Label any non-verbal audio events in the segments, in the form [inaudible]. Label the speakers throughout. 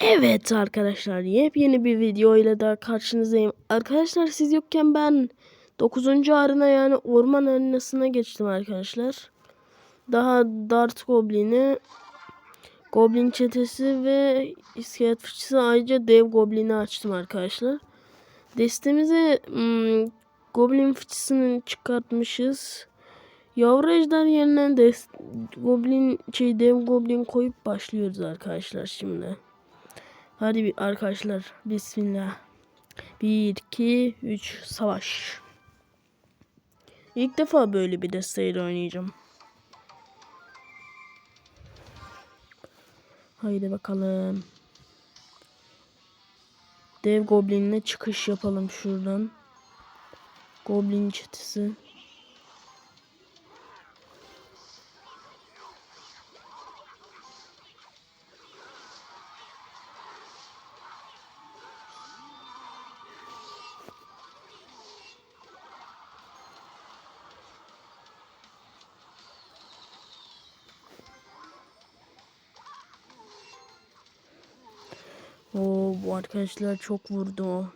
Speaker 1: Evet arkadaşlar yepyeni bir video ile daha karşınızdayım. Arkadaşlar siz yokken ben 9. arena yani orman arenasına geçtim arkadaşlar. Daha Dart Goblin'i, Goblin çetesi ve iskelet fıçısı ayrıca dev Goblin'i açtım arkadaşlar. Destemize hmm, Goblin fıçısını çıkartmışız. Yavru ejder yerine Goblin şey dev Goblin koyup başlıyoruz arkadaşlar şimdi. Hadi bir arkadaşlar bismillah. 1 2 3 savaş. İlk defa böyle bir desteğiyle oynayacağım. Haydi bakalım. Dev Goblin'le çıkış yapalım şuradan. Goblin çetesi. Oo bu arkadaşlar çok vurdu.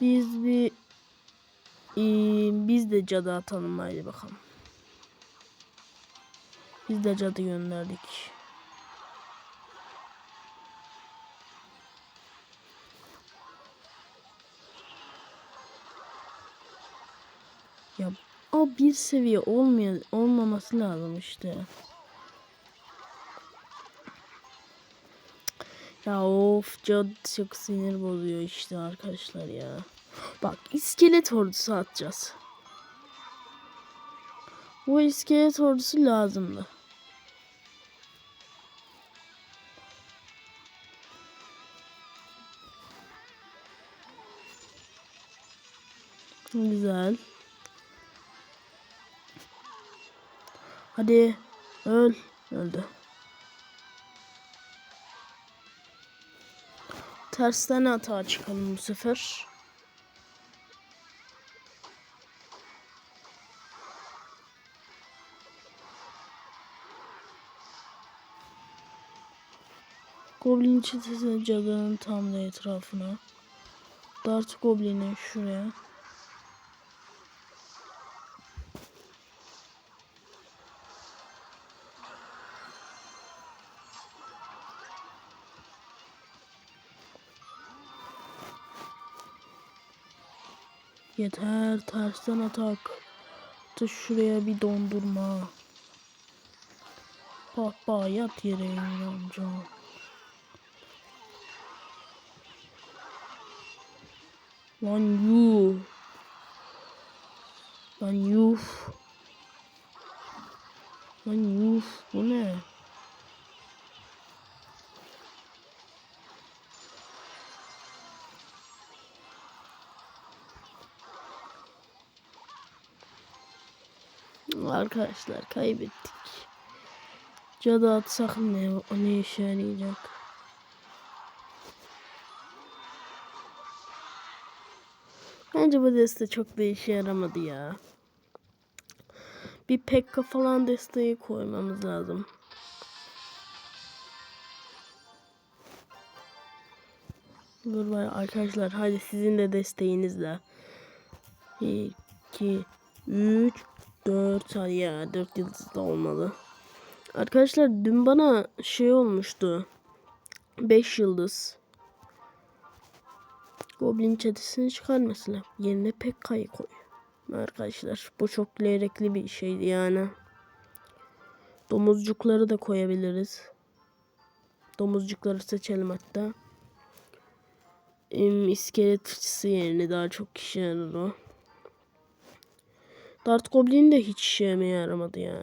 Speaker 1: Biz bir ee, biz de cadı atalım haydi bakalım. Biz de cadı gönderdik. Ya o bir seviye olmuyor olmaması lazım işte. Ya of cadı çok sinir bozuyor işte arkadaşlar ya. Bak iskelet ordusu atacağız. Bu iskelet ordusu lazımdı. Güzel. Hadi öl. Öldü. Tersten hata çıkalım bu sefer. Goblin çetesi cadının tam da etrafına. Dart Goblin'i şuraya. Yeter tersten atak. Da şuraya bir dondurma. Baba yat yere Emir amca. Lan yuh. Lan yuh. Lan yuh. Bu ne? Arkadaşlar kaybettik. Cadı atsak ne, ne işe yarayacak? Bence bu deste çok da işe yaramadı ya. Bir pekka falan desteği koymamız lazım. Dur arkadaşlar hadi sizin de desteğinizle. 2 3 4 hadi ya 4 yıldız da olmalı. Arkadaşlar dün bana şey olmuştu. 5 yıldız. Goblin çetesini çıkar mesela. Yerine Pekka'yı koy. Arkadaşlar bu çok leyrekli bir şeydi yani. Domuzcukları da koyabiliriz. Domuzcukları seçelim hatta. İskelet fıçısı yerine daha çok kişi yarar o. Dart Goblin de hiç işe yaramadı ya.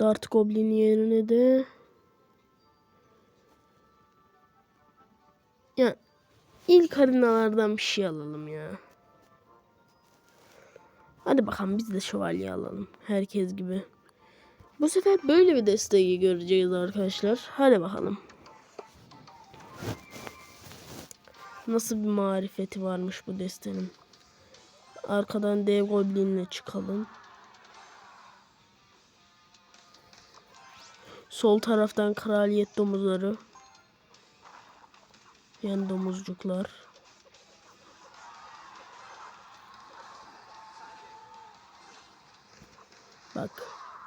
Speaker 1: Dart Goblin yerine de ya ilk arenalardan bir şey alalım ya. Hadi bakalım biz de şövalye alalım. Herkes gibi. Bu sefer böyle bir desteği göreceğiz arkadaşlar. Hadi bakalım. Nasıl bir marifeti varmış bu destenin. Arkadan dev goblinle çıkalım. Sol taraftan kraliyet domuzları. Yani domuzcuklar. Bak.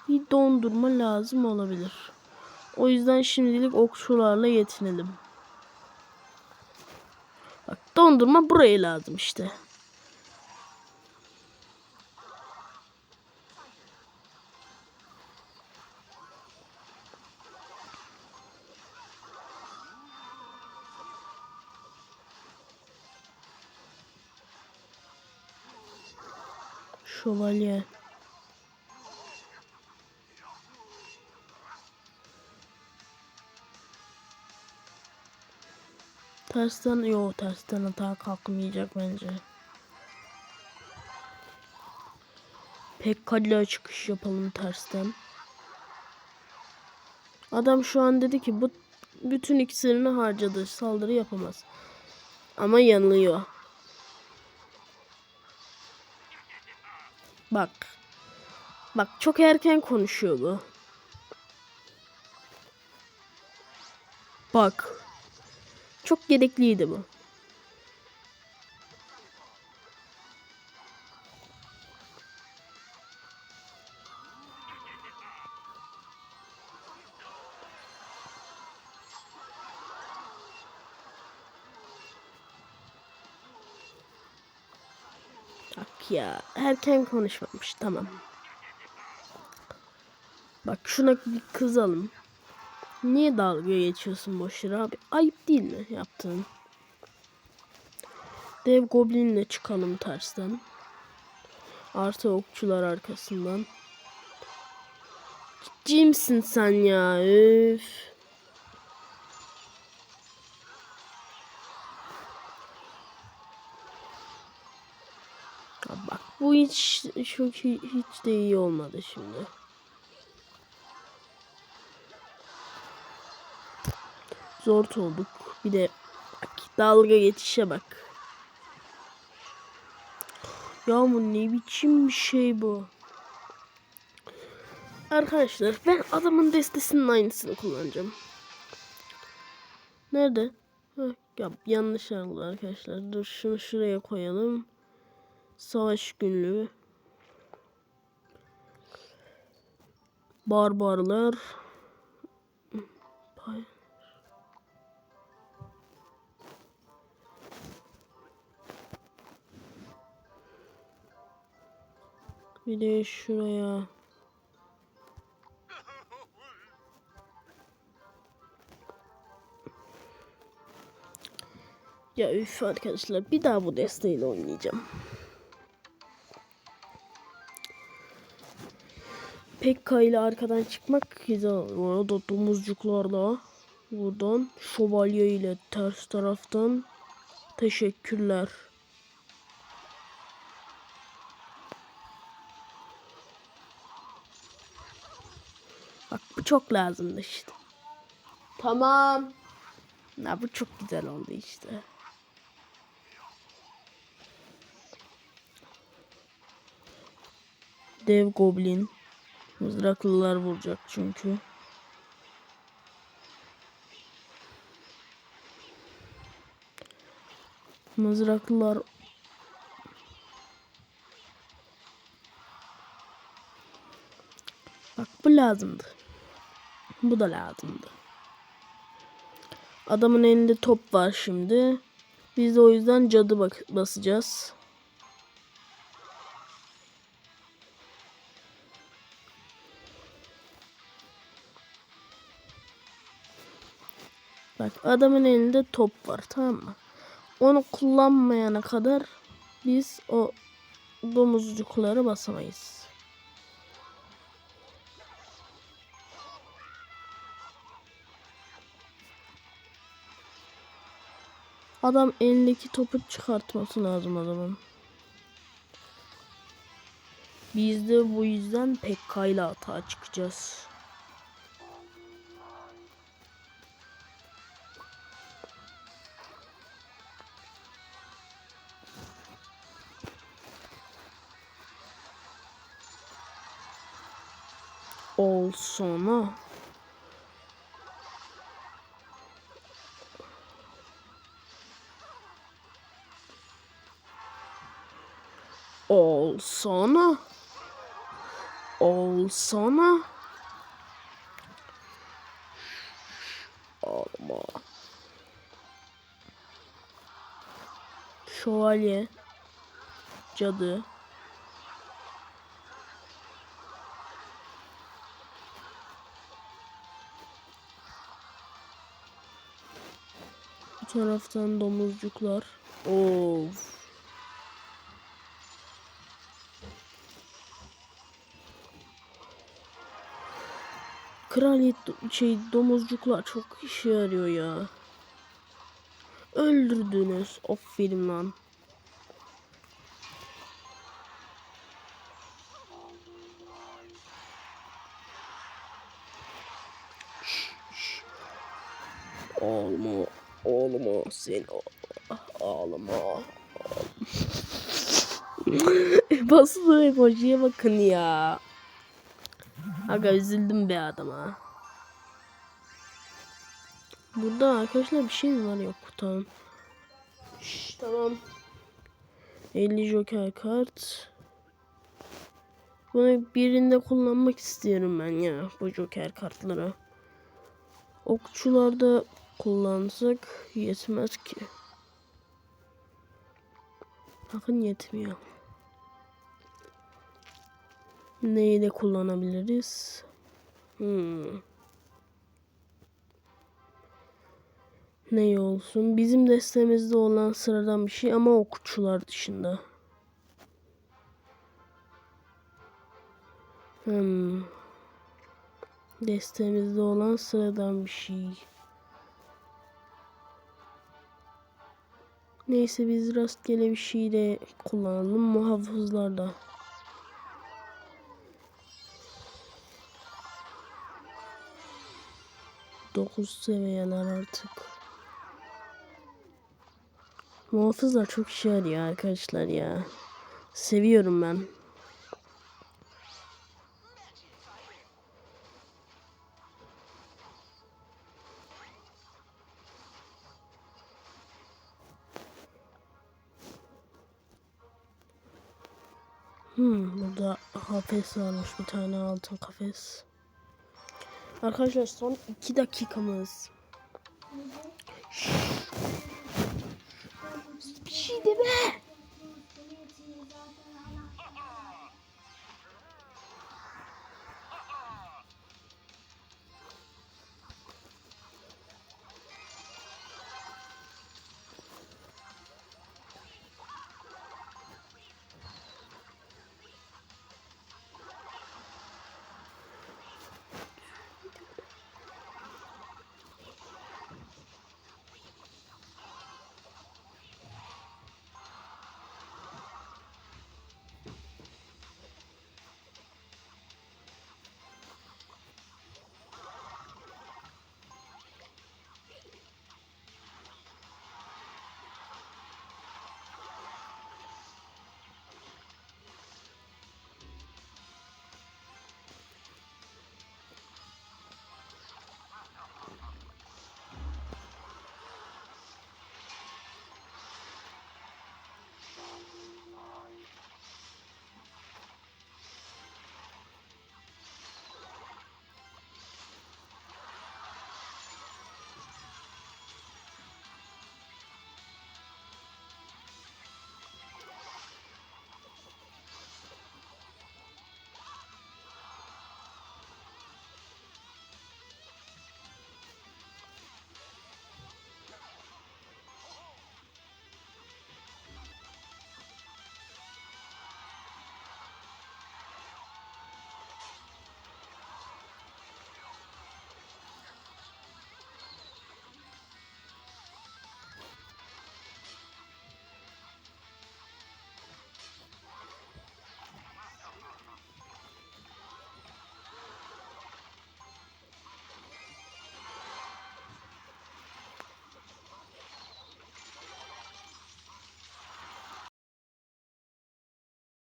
Speaker 1: Bir dondurma lazım olabilir. O yüzden şimdilik okçularla yetinelim. Dondurma buraya lazım işte. Şövalye. Tersten yo tersten hata kalkmayacak bence. Pekkal'le çıkış yapalım tersten. Adam şu an dedi ki bu bütün iksirini harcadı. Saldırı yapamaz. Ama yanılıyor. Bak. Bak çok erken konuşuyor bu. Bak. Çok gerekliydi bu. Bak ya erken konuşmamış tamam. Bak şuna bir kızalım. Niye dalga geçiyorsun boş yere abi? Ayıp değil mi yaptığın? Dev goblinle çıkalım tersten. Artı okçular arkasından. Ciddi misin sen ya? Üf. Bak bu hiç hi- hiç de iyi olmadı şimdi. Zor olduk. Bir de bak, dalga geçişe bak. Ya bu ne biçim bir şey bu? Arkadaşlar ben adamın destesinin aynısını kullanacağım. Nerede? Heh, ya yanlış aldı arkadaşlar. Dur şunu şuraya koyalım. Savaş günlüğü. Barbarlar. Pay- Bir de şuraya. Ya üf arkadaşlar bir daha bu desteğiyle oynayacağım. Pekka ile arkadan çıkmak güzel. Bu arada domuzcuklarla buradan şövalye ile ters taraftan teşekkürler. Çok lazımdı işte. Tamam. Ya bu çok güzel oldu işte. Dev goblin. Mızraklılar vuracak çünkü. Mızraklılar Bak bu lazımdı. Bu da lazımdı. Adamın elinde top var şimdi. Biz de o yüzden cadı bak basacağız. Bak adamın elinde top var tamam mı? Onu kullanmayana kadar biz o domuzcukları basamayız. Adam elindeki topu çıkartması lazım adamın. Biz de bu yüzden Pekka'yla hata çıkacağız. Olsana. Olsana. Olsana. Alma. Şövalye. Cadı. Bu taraftan domuzcuklar. Of. Kraliyet şey domuzcuklar çok işe yarıyor ya. Öldürdünüz. Aferin lan. Ağlama, ağlama sen ağlama, ağlama. [laughs] Bastığı emojiye bakın ya. Aga üzüldüm be adama. Burada arkadaşlar bir şey mi var yok tamam. Şş, tamam. 50 joker kart. Bunu birinde kullanmak istiyorum ben ya bu joker kartları. Okçularda kullansak yetmez ki. Bakın yetmiyor. Neyi de kullanabiliriz? Hmm. Ne olsun? Bizim destemizde olan sıradan bir şey ama okçular dışında. Hmm. Destemizde olan sıradan bir şey. Neyse biz rastgele bir şey de kullanalım muhafızlarda. Dokuz seviyeler artık. Muhafızlar çok işe yarıyor arkadaşlar ya. Seviyorum ben. Hmm, burada kafes varmış bir tane altın kafes. Arkadaşlar son iki dakikamız. Şşş. Bir